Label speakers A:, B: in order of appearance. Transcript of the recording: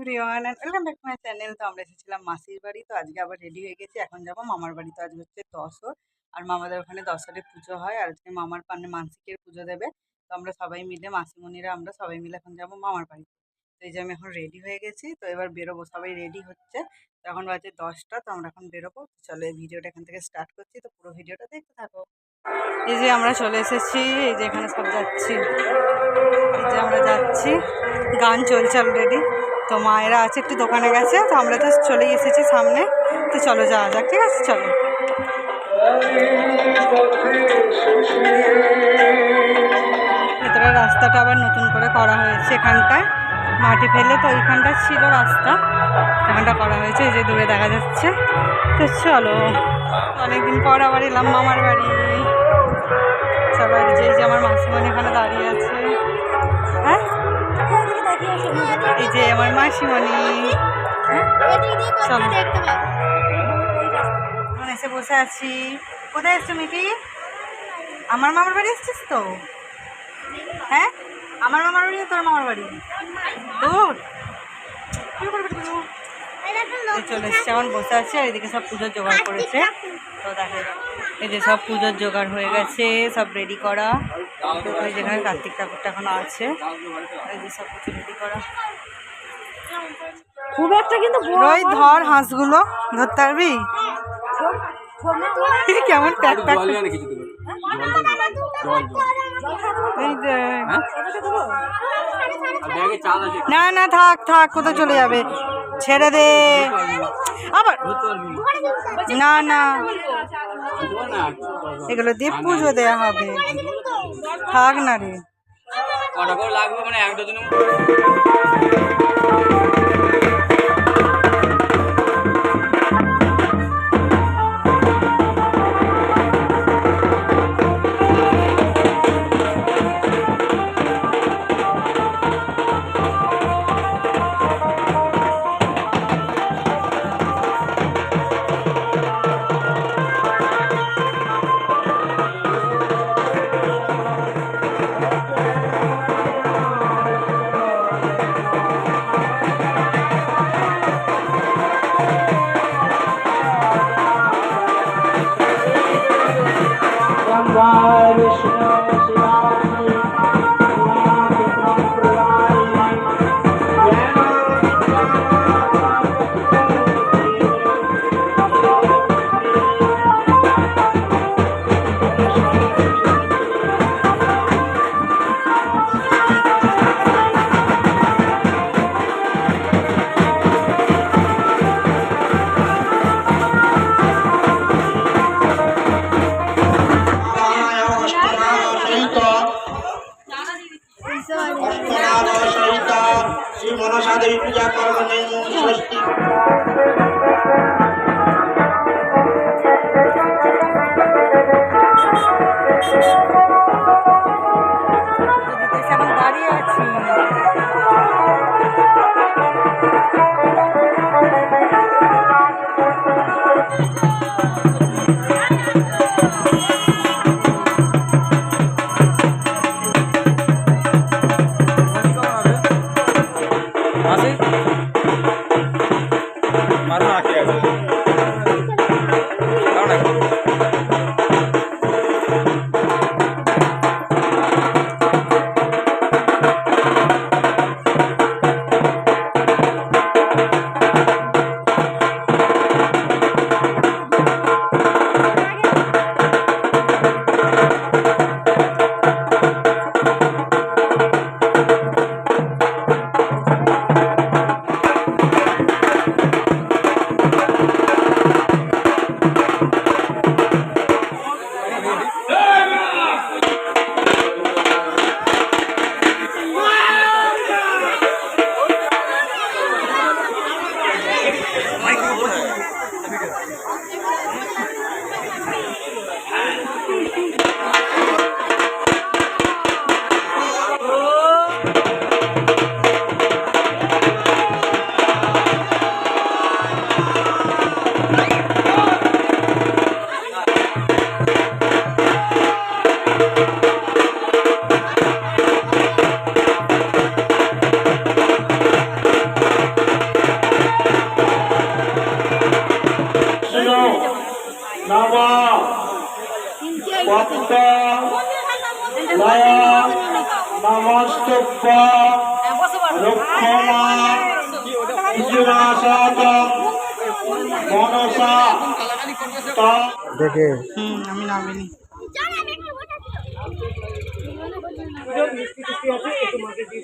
A: Everyone and welcome back to my channel তো আমরা এসেছিলাম মাসির বাড়ি, তো আজকে আবার রেডি হয়ে গেছি। এখন যাব মামার বাড়ি, তো আজ হচ্ছে দশর আর মামাদের ওখানে দশরে পুজো হয়, আর আজকে মামার পানে মানসিকের পুজো দেবে। তো আমরা সবাই মিলে, মাসিমণিরা আমরা সবাই মিলে এখন যাব মামার বাড়ি তো এই যে আমি এখন রেডি হয়ে গেছি, তো এবার বেরোবো, সবাই রেডি হচ্ছে। তো এখন বাজে দশটা, তো আমরা এখন বেরোবো। চলো এই ভিডিওটা এখান থেকে স্টার্ট করছি, তো পুরো ভিডিওটা দেখতে থাকো। এই যে আমরা চলে এসেছি, এই যে এখানে সব যাচ্ছি। এই যে আমরা যাচ্ছি, গান চলছে অলরেডি তো মায়েরা আছে, একটু দোকানে গেছে, তো আমরা জাস্ট চলে এসেছি সামনে। তো চলো যাওয়া যাক, ঠিক আছে? চলো। ভেতরে রাস্তাটা আবার নতুন করে করা হয়েছে এখানটায়। মাটি ফেলে তো ওইখানটা ছিল রাস্তা। এখানটা করা হয়েছে, এই যে দূরে দেখা যাচ্ছে। তো চলো। অনেকদিন পর আবার এলাম মামার বাড়ি। আমার মাসিমণি। হ্যাঁ? চলো। এখন এসে বসে আছি। কোথায় এসছো মিটি? আমার মামার বাড়ি এসছিস তো? হ্যাঁ? আমার মামার বাড়ি তোর মামার বাড়ি? তোর চলে এসছে, এখন বসে আছে আর এদিকে সব পুজোর জোগাড় করেছে। তো দেখে, এই যে সব পুজোর জোগাড় হয়ে গেছে, সব রেডি করা। যেখানে কার্তিক ঠাকুরটা এখনও আছে, এই যে সব কিছু রেডি করা।
B: খুব একটা কিন্তু
A: রই ধর হাঁসগুলো ধরতে পারবি কেমন প্যাক প্যাক না। না থাক থাক কোথায় চলে যাবে? ছেড়ে দে। আবার না না। এগুলো দিয়ে পুজো দেওয়া হবে। থাক না রে।
C: কটা করে লাগবে মানে এক ডজন
D: সহিত শ্রী মনসা দেবী পূজা কর্মণে ষষ্ঠী
A: পদ্ম
D: লয়া নমস্তব্য রক্ষমা বিজুরাসাতম মনসা
B: দেখে
A: আমি নামিনি
B: মিষ্টি মিষ্টি আছে তোমাকে দিয়ে